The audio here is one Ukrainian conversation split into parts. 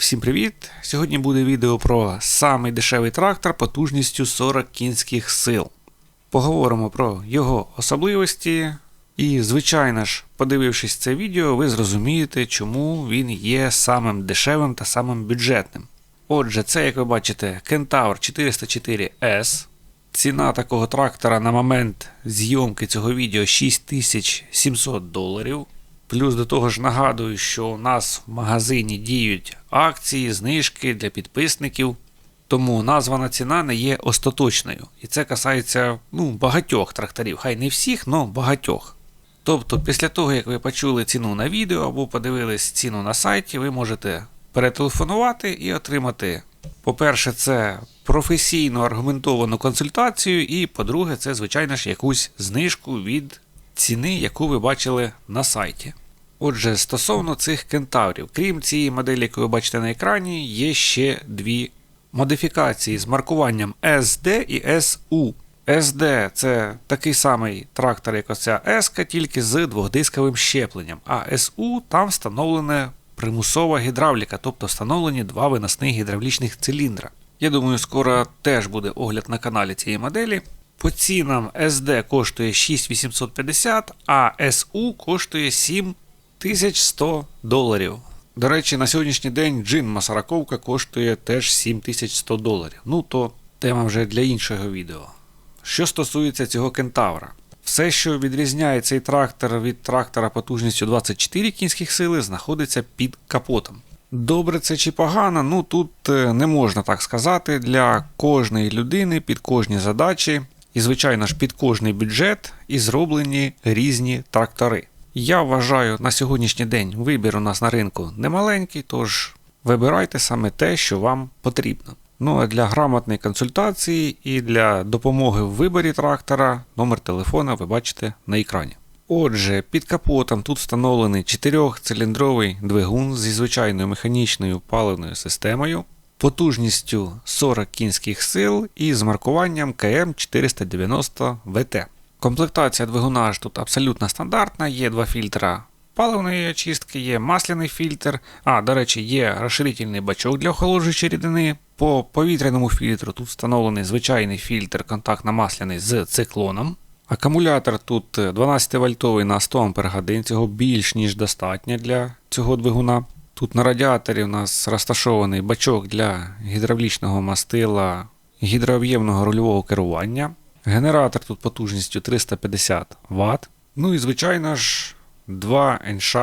Всім привіт! Сьогодні буде відео про самий дешевий трактор потужністю 40 кінських сил. Поговоримо про його особливості. І, звичайно ж, подивившись це відео, ви зрозумієте, чому він є самим дешевим та самим бюджетним. Отже, це, як ви бачите, Kentaur 404S. Ціна такого трактора на момент зйомки цього відео 6700 доларів. Плюс до того ж нагадую, що у нас в магазині діють акції, знижки для підписників. Тому названа ціна не є остаточною. І це касається ну, багатьох тракторів. Хай не всіх, але багатьох. Тобто, після того, як ви почули ціну на відео або подивились ціну на сайті, ви можете перетелефонувати і отримати, по-перше, це професійну аргументовану консультацію, і по-друге, це, звичайно ж, якусь знижку від ціни, яку ви бачили на сайті. Отже, стосовно цих кентаврів, крім цієї моделі, яку ви бачите на екрані, є ще дві модифікації з маркуванням SD і SU. SD це такий самий трактор, як оця S, тільки з двохдисковим щепленням, а SU там встановлена примусова гідравліка, тобто встановлені два виносних гідравлічних циліндра. Я думаю, скоро теж буде огляд на каналі цієї моделі. По цінам SD коштує 6850, а SU коштує 7100 доларів. До речі, на сьогоднішній день джин Масараковка коштує теж 7100 доларів. Ну то тема вже для іншого відео. Що стосується цього кентавра, все, що відрізняє цей трактор від трактора потужністю 24 кінських сили, знаходиться під капотом. Добре це чи погано, ну тут е, не можна так сказати. Для кожної людини під кожні задачі, і, звичайно ж, під кожний бюджет і зроблені різні трактори. Я вважаю, на сьогоднішній день вибір у нас на ринку немаленький, тож вибирайте саме те, що вам потрібно. Ну а для грамотної консультації і для допомоги в виборі трактора номер телефона ви бачите на екрані. Отже, під капотом тут встановлений 4-циліндровий двигун зі звичайною механічною паливною системою, потужністю 40 кінських сил і з маркуванням КМ490 ВТ. Комплектація двигуна ж тут абсолютно стандартна, є два фільтра паливної очистки, є масляний фільтр. А, до речі, є розширительний бачок для охолоджуючої рідини. По повітряному фільтру тут встановлений звичайний фільтр контактно-масляний з циклоном. Акумулятор тут 12 вольтовий на 100 Ах, цього більш ніж достатньо для цього двигуна. Тут на радіаторі у нас розташований бачок для гідравлічного мастила гідрооб'ємного рульового керування. Генератор тут потужністю 350 Вт. Ну і, звичайно ж, два НШ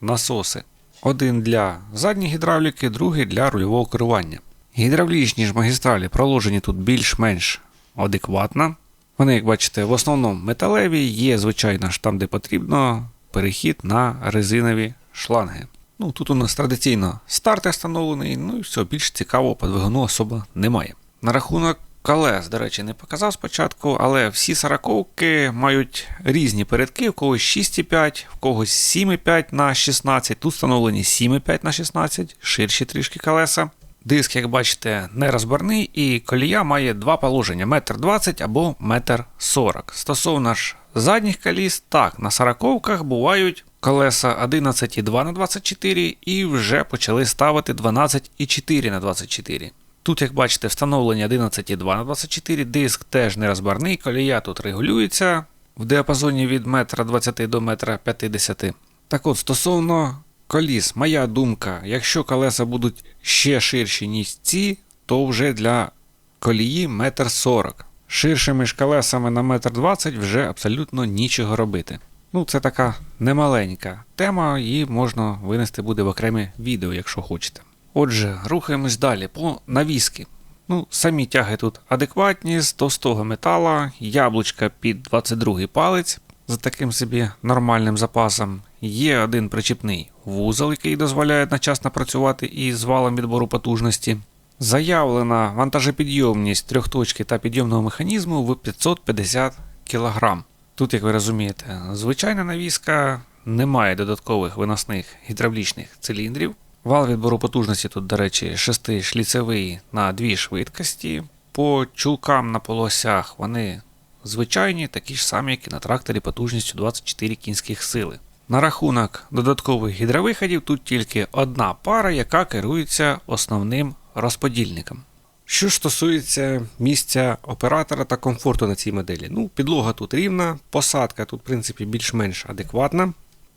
насоси. Один для задньої гідравліки, другий для рульового керування. Гідравлічні ж магістралі проложені тут більш-менш адекватно. Вони, як бачите, в основному металеві, є, звичайно ж, там, де потрібно, перехід на резинові шланги. Ну, Тут у нас традиційно стартер встановлений, ну і все, більш цікавого по двигуну особо немає. На рахунок колес, до речі, не показав спочатку, але всі сороковки мають різні передки, в когось 6,5, в когось 7,5 на 16. Тут встановлені 7,5 на 16, ширші трішки колеса. Диск, як бачите, нерозборний, і колія має два положення: 1,20 м або 1,40 м. Стосовно ж задніх коліс, так, на сороковках бувають колеса 11,2 на 24 і вже почали ставити 12,4 на 24. Тут, як бачите, встановлені 11,2 на 24, диск теж нерозборний, колія тут регулюється в діапазоні від 1,20 м до 1,50 м. Так от, стосовно коліс, моя думка, якщо колеса будуть ще ширші, ніж ці, то вже для колії 1,40 м. Ширшими ж колесами на 1,20 м вже абсолютно нічого робити. Ну, це така немаленька тема, її можна винести буде в окреме відео, якщо хочете. Отже, рухаємось далі по навіски. Ну, Самі тяги тут адекватні, з товстого метала, яблучка під 22 палець за таким собі нормальним запасом. Є один причіпний вузол, який дозволяє одночасно працювати із валом відбору потужності. Заявлена вантажопідйомність трьохточки та підйомного механізму в 550 кг. Тут, як ви розумієте, звичайна навіска не має додаткових виносних гідравлічних циліндрів. Вал відбору потужності тут, до речі, 6-шліцевий на дві швидкості. По чулкам на полосях вони звичайні, такі ж самі, як і на тракторі потужністю 24 кінських сили. На рахунок додаткових гідровиходів тут тільки одна пара, яка керується основним розподільником. Що ж стосується місця оператора та комфорту на цій моделі, ну, підлога тут рівна, посадка тут, в принципі, більш-менш адекватна.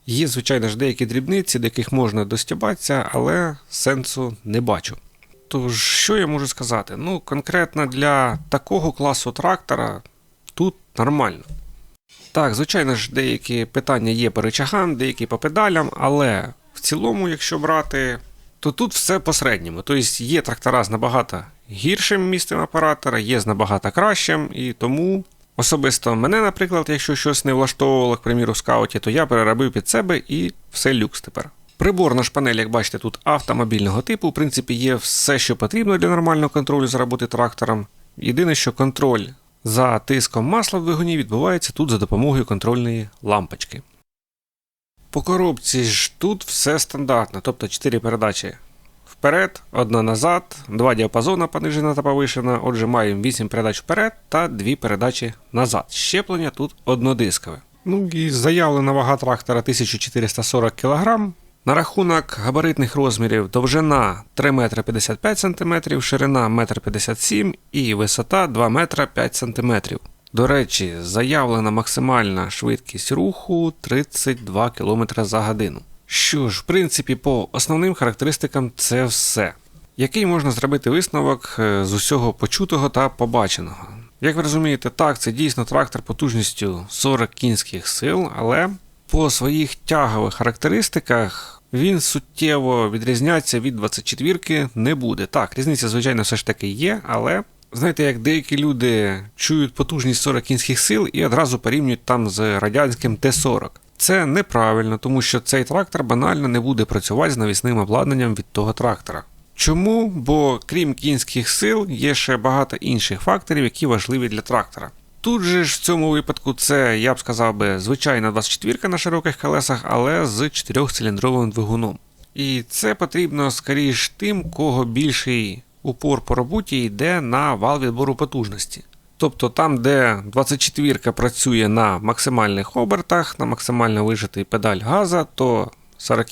Є, звичайно ж, деякі дрібниці, до яких можна достібатися, але сенсу не бачу. Тож, що я можу сказати? Ну, конкретно для такого класу трактора тут нормально. Так, звичайно ж, деякі питання є по рычагам, деякі по педалям, але в цілому, якщо брати, то тут все по-середньому. Тобто є трактора з набагато гіршим місцем оператора, є з набагато кращим, і тому особисто мене, наприклад, якщо щось не влаштовувало, к приміру, в скауті, то я переробив під себе і все люкс тепер. Приборна ж панель, як бачите, тут автомобільного типу. В принципі, є все, що потрібно для нормального контролю за роботи трактором. Єдине, що контроль за тиском масла в двигуні відбувається тут за допомогою контрольної лампочки. По коробці ж тут все стандартно, тобто 4 передачі вперед, одна назад, два діапазона понижена та повишена. Отже, маємо 8 передач вперед та 2 передачі назад. Щеплення тут однодискове. Ну і заявлена вага трактора 1440 кг. На рахунок габаритних розмірів довжина 3 метри 55 см, ширина 1,57 м і висота 2 метра 5 см. До речі, заявлена максимальна швидкість руху 32 км за годину. Що ж, в принципі, по основним характеристикам це все. Який можна зробити висновок е, з усього почутого та побаченого? Як ви розумієте, так, це дійсно трактор потужністю 40 кінських сил, але по своїх тягових характеристиках він суттєво відрізнятися від 24-ки не буде. Так, різниця, звичайно, все ж таки є, але знаєте, як деякі люди чують потужність 40 кінських сил і одразу порівнюють там з радянським Т-40. Це неправильно, тому що цей трактор банально не буде працювати з навісним обладнанням від того трактора. Чому? Бо крім кінських сил, є ще багато інших факторів, які важливі для трактора. Тут же ж в цьому випадку це, я б сказав би, звичайна 24 на широких колесах, але з 4-циліндровим двигуном. І це потрібно скоріш тим, кого більший упор по роботі йде на вал відбору потужності. Тобто там, де 24 працює на максимальних обертах, на максимально вижитий педаль газа, то 40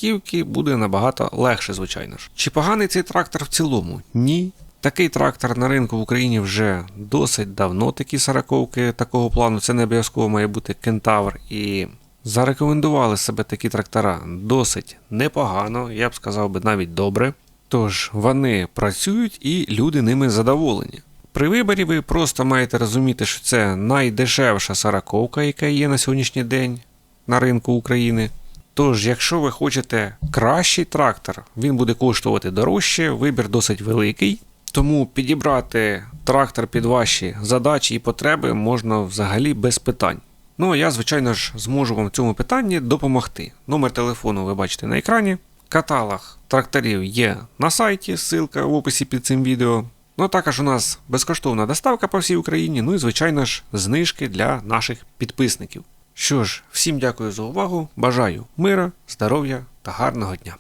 буде набагато легше, звичайно ж. Чи поганий цей трактор в цілому? Ні. Такий трактор на ринку в Україні вже досить давно. Такі сороковки такого плану, це не обов'язково має бути кентавр. І зарекомендували себе такі трактора досить непогано, я б сказав би навіть добре. Тож вони працюють і люди ними задоволені. При виборі ви просто маєте розуміти, що це найдешевша сороковка, яка є на сьогоднішній день на ринку України. Тож, якщо ви хочете кращий трактор, він буде коштувати дорожче, вибір досить великий. Тому підібрати трактор під ваші задачі і потреби можна взагалі без питань. Ну а я, звичайно ж, зможу вам в цьому питанні допомогти. Номер телефону ви бачите на екрані. Каталог тракторів є на сайті, ссылка в описі під цим відео. Ну а також у нас безкоштовна доставка по всій Україні, ну і, звичайно ж, знижки для наших підписників. Що ж, всім дякую за увагу, бажаю мира, здоров'я та гарного дня!